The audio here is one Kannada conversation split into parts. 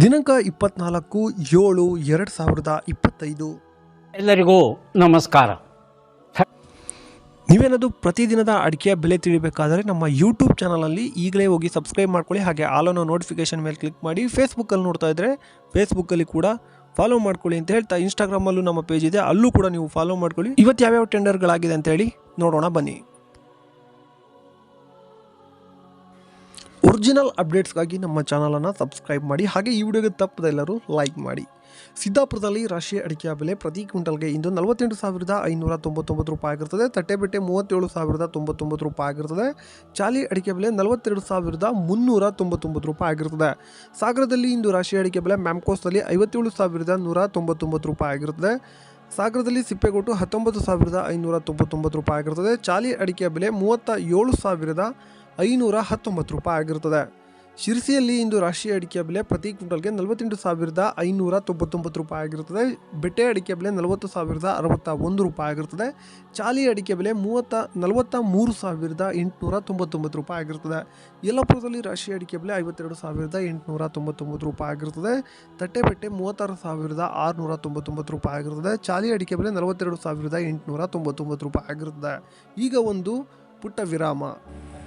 ದಿನಾಂಕ ಇಪ್ಪತ್ನಾಲ್ಕು ಏಳು ಎರಡು ಸಾವಿರದ ಇಪ್ಪತ್ತೈದು. ಎಲ್ಲರಿಗೂ ನಮಸ್ಕಾರ. ನೀವೇನದು ಪ್ರತಿದಿನದ ಅಡಿಕೆಯ ಬೆಲೆ ತಿಳಿಬೇಕಾದರೆ ನಮ್ಮ ಯೂಟ್ಯೂಬ್ ಚಾನಲಲ್ಲಿ ಈಗಲೇ ಹೋಗಿ ಸಬ್ಸ್ಕ್ರೈಬ್ ಮಾಡ್ಕೊಳ್ಳಿ ಹಾಗೆ ಆಲೋನೋ ನೋಟಿಫಿಕೇಶನ್ ಮೇಲೆ ಕ್ಲಿಕ್ ಮಾಡಿ ಫೇಸ್ಬುಕ್ಕಲ್ಲಿ ನೋಡ್ತಾ ಇದ್ದರೆ ಫೇಸ್ಬುಕ್ಕಲ್ಲಿ ಕೂಡ ಫಾಲೋ ಮಾಡ್ಕೊಳ್ಳಿ ಅಂತ ಹೇಳ್ತಾ ಇನ್ಸ್ಟಾಗ್ರಾಮಲ್ಲೂ ನಮ್ಮ ಪೇಜ್ ಇದೆ ಅಲ್ಲೂ ಕೂಡ ನೀವು ಫಾಲೋ ಮಾಡ್ಕೊಳ್ಳಿ. ಇವತ್ತು ಯಾವ್ಯಾವ ಟೆಂಡರ್ಗಳಾಗಿದೆ ಅಂತ ಹೇಳಿ ನೋಡೋಣ ಬನ್ನಿ. ಒರಿಜಿನಲ್ ಅಪ್ಡೇಟ್ಸ್ಗಾಗಿ ನಮ್ಮ ಚಾನಲನ್ನು ಸಬ್ಸ್ಕ್ರೈಬ್ ಮಾಡಿ, ಹಾಗೆ ಈ ವಿಡಿಯೋಗೆ ತಪ್ಪದೆ ಎಲ್ಲರೂ ಲೈಕ್ ಮಾಡಿ. ಸಿದ್ದಾಪುರದಲ್ಲಿ ರಾಶಿ ಅಡಿಕೆ ಬೆಲೆ ಪ್ರತಿ ಕ್ವಿಂಟಲ್ಗೆ ಇಂದು ನಲವತ್ತೆಂಟು ಸಾವಿರದ ಐನೂರ ತೊಂಬತ್ತೊಂಬತ್ತು ರೂಪಾಯಿ ಆಗಿರ್ತದೆ. ತಟ್ಟೆಬೆಟ್ಟೆ ಮೂವತ್ತೇಳು ಸಾವಿರದ ತೊಂಬತ್ತೊಂಬತ್ತು ರೂಪಾಯಿ ಆಗಿರ್ತದೆ. ಚಾಲಿ ಅಡಿಕೆ ಬೆಲೆ ನಲವತ್ತೆರಡು ಸಾವಿರದ ಮುನ್ನೂರ ತೊಂಬತ್ತೊಂಬತ್ತು ರೂಪಾಯಿ ಆಗಿರ್ತದೆ. ಸಾಗರದಲ್ಲಿ ಇಂದು ರಾಶಿ ಅಡಿಕೆ ಬೆಲೆ ಮ್ಯಾಮ್ಕೋಸ್ನಲ್ಲಿ ಐವತ್ತೇಳು ಸಾವಿರದ ನೂರ ತೊಂಬತ್ತೊಂಬತ್ತು ರೂಪಾಯಿ ಆಗಿರ್ತದೆ. ಸಾಗರದಲ್ಲಿ ಸಿಪ್ಪೆಗೋಟು ಹತ್ತೊಂಬತ್ತು ಸಾವಿರದ ಐನೂರ ತೊಂಬತ್ತೊಂಬತ್ತು ರೂಪಾಯಿ ಆಗಿರುತ್ತದೆ ಚಾಲಿ ಅಡಿಕೆಯ ಬೆಲೆ ಮೂವತ್ತ ಏಳು ಸಾವಿರದ ಐನೂರ ಹತ್ತೊಂಬತ್ತು ರೂಪಾಯಿ ಆಗಿರ್ತದೆ. ಶಿರಸಿಯಲ್ಲಿ ಇಂದು ರಾಷ್ಟ್ರೀಯ ಅಡಿಕೆ ಬೆಲೆ ಪ್ರತಿ ಕ್ವಿಂಟಲ್ಗೆ ನಲವತ್ತೆಂಟು ಸಾವಿರದ ಐನೂರ ತೊಂಬತ್ತೊಂಬತ್ತು ರೂಪಾಯಿ ಆಗಿರುತ್ತದೆ. ಬೆಟ್ಟೆ ಅಡಿಕೆ ಬೆಲೆ ನಲವತ್ತು ಸಾವಿರದ ಅರವತ್ತ ಒಂದು ರೂಪಾಯಿ ಆಗಿರುತ್ತದೆ. ಚಾಲಿ ಅಡಿಕೆ ಬೆಲೆ ಮೂವತ್ತ, ನಲವತ್ತ ಮೂರು ಸಾವಿರದ ಎಂಟುನೂರ ತೊಂಬತ್ತೊಂಬತ್ತು ರೂಪಾಯಿ ಆಗಿರ್ತದೆ ಯಲ್ಲಪುರದಲ್ಲಿ ರಾಷ್ಟ್ರೀಯ ಅಡಿಕೆ ಬೆಲೆ ಐವತ್ತೆರಡು ಸಾವಿರದ ಎಂಟುನೂರ ತೊಂಬತ್ತೊಂಬತ್ತು ರೂಪಾಯಿ ಆಗಿರ್ತದೆ ತಟ್ಟೆಬೆಟ್ಟೆ ಮೂವತ್ತಾರು ಸಾವಿರದ ಆರುನೂರ ತೊಂಬತ್ತೊಂಬತ್ತು ರೂಪಾಯಿ ಆಗಿರುತ್ತದೆ. ಚಾಲಿ ಅಡಿಕೆ ಬೆಲೆ ನಲವತ್ತೆರಡು ಸಾವಿರದ ಎಂಟುನೂರ ತೊಂಬತ್ತೊಂಬತ್ತು ರೂಪಾಯಿ ಆಗಿರುತ್ತದೆ. ಈಗ ಒಂದು ಪುಟ್ಟ ವಿರಾಮ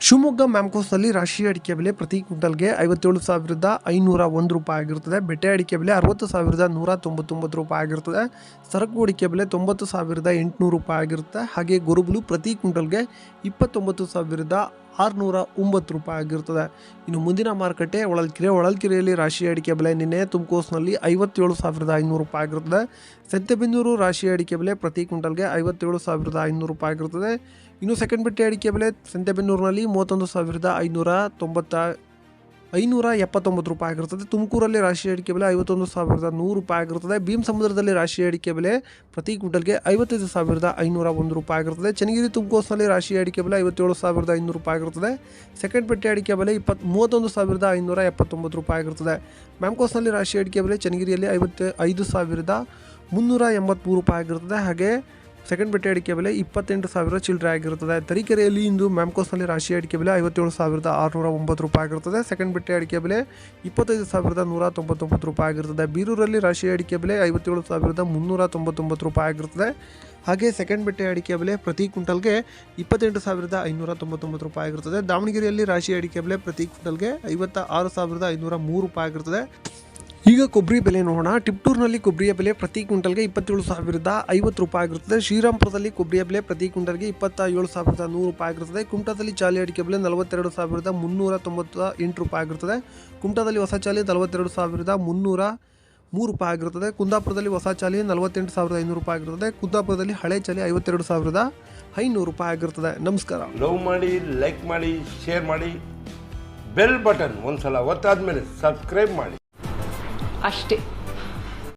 ಶಿವಮೊಗ್ಗ ಮ್ಯಾಮ್ಕೋಸ್ನಲ್ಲಿ ರಾಷ್ಟ್ರೀಯ ಅಡಿಕೆ ಬೆಲೆ ಪ್ರತಿ ಕ್ವಿಂಟಲ್ಗೆ ಐವತ್ತೇಳು ಸಾವಿರದ ಐನೂರ ಒಂದು ರೂಪಾಯಿ ಆಗಿರುತ್ತದೆ. ಬೆಟ್ಟೆ ಅಡಿಕೆ ಬೆಲೆ ಅರವತ್ತು ಸಾವಿರದ ನೂರ ತೊಂಬತ್ತೊಂಬತ್ತು ರೂಪಾಯಿ ಆಗಿರುತ್ತದೆ. ಸರಕು ಅಡಿಕೆ ಬೆಲೆ ತೊಂಬತ್ತು ಸಾವಿರದ ಎಂಟುನೂರು ರೂಪಾಯಿ ಆಗಿರುತ್ತೆ. ಹಾಗೆ ಗೊರುಬಲು ಪ್ರತಿ ಕ್ವಿಂಟಲ್ಗೆ ಇಪ್ಪತ್ತೊಂಬತ್ತು ಸಾವಿರದ ಆರುನೂರ ಒಂಬತ್ತು ರೂಪಾಯಿ ಆಗಿರ್ತದೆ ಇನ್ನು ಮುಂದಿನ ಮಾರುಕಟ್ಟೆ ಒಳಲ್ಕೆರೆ ಒಳಲ್ಕೆರೆಯಲ್ಲಿ ರಾಶಿ ಅಡಿಕೆ ಬೆಲೆ ನಿನ್ನೆ ತುಮಕೋಸ್ನಲ್ಲಿ ಐವತ್ತೇಳು ಸಾವಿರದ ಐನೂರು ರೂಪಾಯಿ ಆಗಿರ್ತದೆ ಸತ್ಯಬೆಂದೂರು ರಾಶಿ ಅಡಿಕೆ ಬೆಲೆ ಪ್ರತಿ ಕ್ವಿಂಟಲ್ಗೆ ಐವತ್ತೇಳು ಸಾವಿರದ ಐನೂರು ರೂಪಾಯಿ ಆಗಿರ್ತದೆ ಇನ್ನು ಸೆಕೆಂಡ್ ಬಿಟ್ಟೆ ಅಡಿಕೆ ಬೆಲೆ ಸಂತೆಬೆನ್ನೂರಿನಲ್ಲಿ ಮೂವತ್ತೊಂದು ಸಾವಿರದ ಐನೂರ ತೊಂಬತ್ತ, ಐನೂರ ಎಪ್ಪತ್ತೊಂಬತ್ತು ರೂಪಾಯಿ ಆಗಿರುತ್ತದೆ ತುಮಕೂರಲ್ಲಿ ರಾಶಿ ಅಡಿಕೆ ಬೆಲೆ ಐವತ್ತೊಂದು ಸಾವಿರದ ನೂರು ರೂಪಾಯಿ ಆಗಿರುತ್ತದೆ ಭೀಮ್ ಸಮುದ್ರದಲ್ಲಿ ರಾಶಿ ಅಡಿಕೆ ಬೆಲೆ ಪ್ರತಿ ಕ್ವಿಂಟಲ್ಗೆ ಐವತ್ತೈದು ಸಾವಿರದ ಐನೂರ ಒಂದು ರೂಪಾಯಿ ಆಗಿರುತ್ತದೆ ಚನ್ನಗಿರಿ ತುಮಕೋಸ್ನಲ್ಲಿ ರಾಶಿ ಅಡಿಕೆ ಬೆಲೆ ಐವತ್ತೇಳು ಸಾವಿರದ ಐನೂರು ರೂಪಾಯಿ ಆಗಿರುತ್ತದೆ ಸೆಕೆಂಡ್ ಪೆಟ್ಟೆ ಅಡಿಕೆ ಬೆಲೆ ಇಪ್ಪತ್ತು, ಮೂವತ್ತೊಂದು ಸಾವಿರದ ಐನೂರ ಎಪ್ಪತ್ತೊಂಬತ್ತು ರೂಪಾಯಿ ಆಗಿರುತ್ತದೆ ಮ್ಯಾಮ್ಕೋಸ್ನಲ್ಲಿ ರಾಶಿ ಅಡಿಕೆ ಬೆಲೆ ಚನ್ನಗಿರಿಯಲ್ಲಿ ಐವತ್ತು ಐದು ಸಾವಿರದ ಮುನ್ನೂರ ಎಂಬತ್ತ್ಮೂರು ರೂಪಾಯಿ ಆಗಿರುತ್ತದೆ ಹಾಗೆ ಸೆಕೆಂಡ್ ಬೆಟ್ಟೆ ಅಡಿಕೆ ಬೆಲೆ ಇಪ್ಪತ್ತೆಂಟು ಸಾವಿರ ಚಿಲ್ಲರೆ ಆಗಿರುತ್ತದೆ. ತರೀಕೆರೆಯಲ್ಲಿ ಇಂದು ಮ್ಯಾಮ್ಕೋಸ್ನಲ್ಲಿ ರಾಶಿ ಅಡಿಕೆ ಬೆಲೆ ಐವತ್ತೇಳು ಸಾವಿರದ ಆರುನೂರ ಒಂಬತ್ತು ರೂಪಾಯಿ ಆಗಿರುತ್ತದೆ. ಸೆಕೆಂಡ್ ಬೆಟ್ಟೆ ಅಡಿಕೆ ಬೆಲೆ ಇಪ್ಪತ್ತೈದು ಸಾವಿರದ ನೂರ ತೊಂಬತ್ತೊಂಬತ್ತು ರೂಪಾಯಿ ಆಗಿರುತ್ತದೆ. ಬೀರೂರಲ್ಲಿ ರಾಶಿ ಅಡಿಕೆ ಬೆಲೆ ಐವತ್ತೇಳು ಸಾವಿರದ ಮುನ್ನೂರ ತೊಂಬತ್ತೊಂಬತ್ತು ರೂಪಾಯಿ ಆಗಿರುತ್ತದೆ. ಹಾಗೆ ಸೆಕೆಂಡ್ ಬೆಟ್ಟೆ ಅಡಿಕೆ ಬೆಲೆ ಪ್ರತಿ ಕ್ವಿಂಟಲ್ಗೆ ಇಪ್ಪತ್ತೆಂಟು ಸಾವಿರದ ಐನೂರ ತೊಂಬತ್ತೊಂಬತ್ತು ರೂಪಾಯಿ ಆಗಿರುತ್ತದೆ. ದಾವಣಗೆರೆಯಲ್ಲಿ ರಾಶಿ ಅಡಿಕೆ ಬೆಲೆ ಪ್ರತಿ ಕ್ವಿಂಟಲ್ಗೆ ಐವತ್ತ ಆರು ಸಾವಿರದ ಐನೂರ ಮೂರು ರೂಪಾಯಿ ಆಗಿರುತ್ತದೆ. ಈಗ ಕೊಬ್ಬರಿ ಬೆಲೆ ನೋಡೋಣ. ಟಿಪ್ಟೂರ್ನಲ್ಲಿ ಕೊಬ್ಬರಿಯ ಬೆಲೆ ಪ್ರತಿ ಕ್ವಿಂಟಲ್ಗೆ ಇಪ್ಪತ್ತೇಳು ಸಾವಿರದ ಐವತ್ತು ರೂಪಾಯಿ ಆಗಿರುತ್ತದೆ. ಶ್ರೀರಾಮ್ಪುರದಲ್ಲಿ ಕೊಬ್ಬರಿಯ ಬೆಲೆ ಪ್ರತಿ ಕ್ವಿಂಟಲ್ಗೆ ಇಪ್ಪತ್ತ ಏಳು ಸಾವಿರದ ನೂರು ರೂಪಾಯಿ ಆಗಿರುತ್ತದೆ. ಕುಮಟಾದಲ್ಲಿ ಚಾಲಿ ಅಡಿಕೆ ಬೆಲೆ ನಲವತ್ತೆರಡು ಸಾವಿರದ ಮುನ್ನೂರ ತೊಂಬತ್ತ ಎಂಟು ರೂಪಾಯಿ ಆಗಿರುತ್ತದೆ. ಕುಮಟಾದಲ್ಲಿ ಹೊಸ ಚಾಲಿ ನಲವತ್ತೆರಡು ಸಾವಿರದ ಮುನ್ನೂರ ಮೂರು ರೂಪಾಯಿ ಆಗಿರುತ್ತದೆ. ಕುಂದಾಪುರದಲ್ಲಿ ಹೊಸ ಚಾಲಿ ನಲವತ್ತೆಂಟು ಸಾವಿರದ ಐನೂರು ರೂಪಾಯಿ ಆಗಿರುತ್ತದೆ. ಕುಂದಾಪುರದಲ್ಲಿ ಹಳೆ ಚಾಲಿ ಐವತ್ತೆರಡು ಸಾವಿರದ ಐನೂರು ರೂಪಾಯಿ ಆಗಿರುತ್ತದೆ. ನಮಸ್ಕಾರ. ಲವ್ ಮಾಡಿ, ಲೈಕ್ ಮಾಡಿ, ಶೇರ್ ಮಾಡಿ, ಬೆಲ್ ಬಟನ್ ಒಂದ್ಸಲ ಒತ್ತಾದ್ಮೇಲೆ ಸಬ್ಸ್ಕ್ರೈಬ್ ಮಾಡಿ. ಅಷ್ಟೇ.